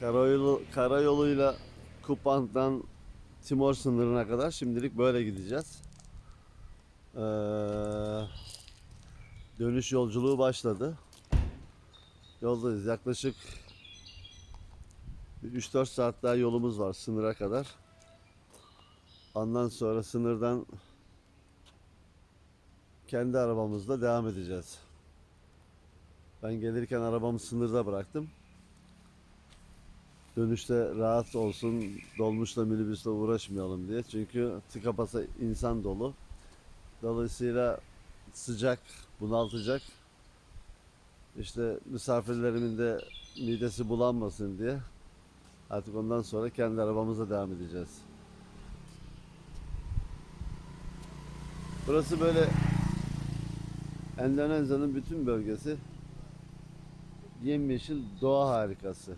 Karayolu, karayoluyla Kupang'dan Timor sınırına kadar şimdilik böyle gideceğiz. Ee, dönüş yolculuğu başladı. Yoldayız. Yaklaşık 3-4 saat daha yolumuz var sınıra kadar. Ondan sonra sınırdan kendi arabamızla devam edeceğiz. Ben gelirken arabamı sınırda bıraktım. Dönüşte rahat olsun, dolmuşla minibüsle uğraşmayalım diye. Çünkü tıka basa insan dolu. Dolayısıyla sıcak, bunaltacak. İşte misafirlerimin de midesi bulanmasın diye artık ondan sonra kendi arabamıza devam edeceğiz. Burası böyle Endonezya'nın bütün bölgesi yemyeşil doğa harikası.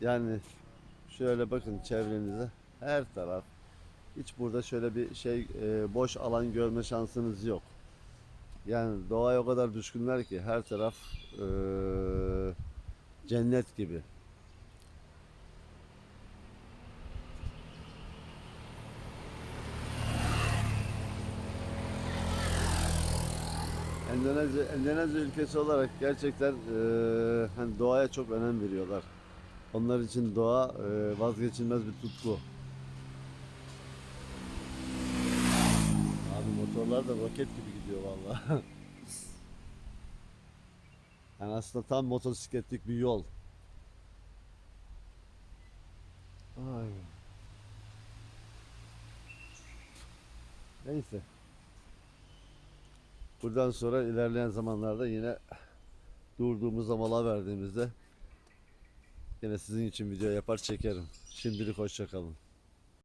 Yani şöyle bakın çevrenize her taraf hiç burada şöyle bir şey e, boş alan görme şansınız yok. Yani doğaya o kadar düşkünler ki her taraf e, cennet gibi. Endonezya, Endonezya ülkesi olarak gerçekten e, hani doğaya çok önem veriyorlar. Onlar için doğa e, vazgeçilmez bir tutku. Abi motorlar da roket gibi gidiyor vallahi. yani aslında tam motosikletlik bir yol. Ay. Neyse. Buradan sonra ilerleyen zamanlarda yine durduğumuz mola verdiğimizde yine sizin için video yapar çekerim. Şimdilik hoşça kalın.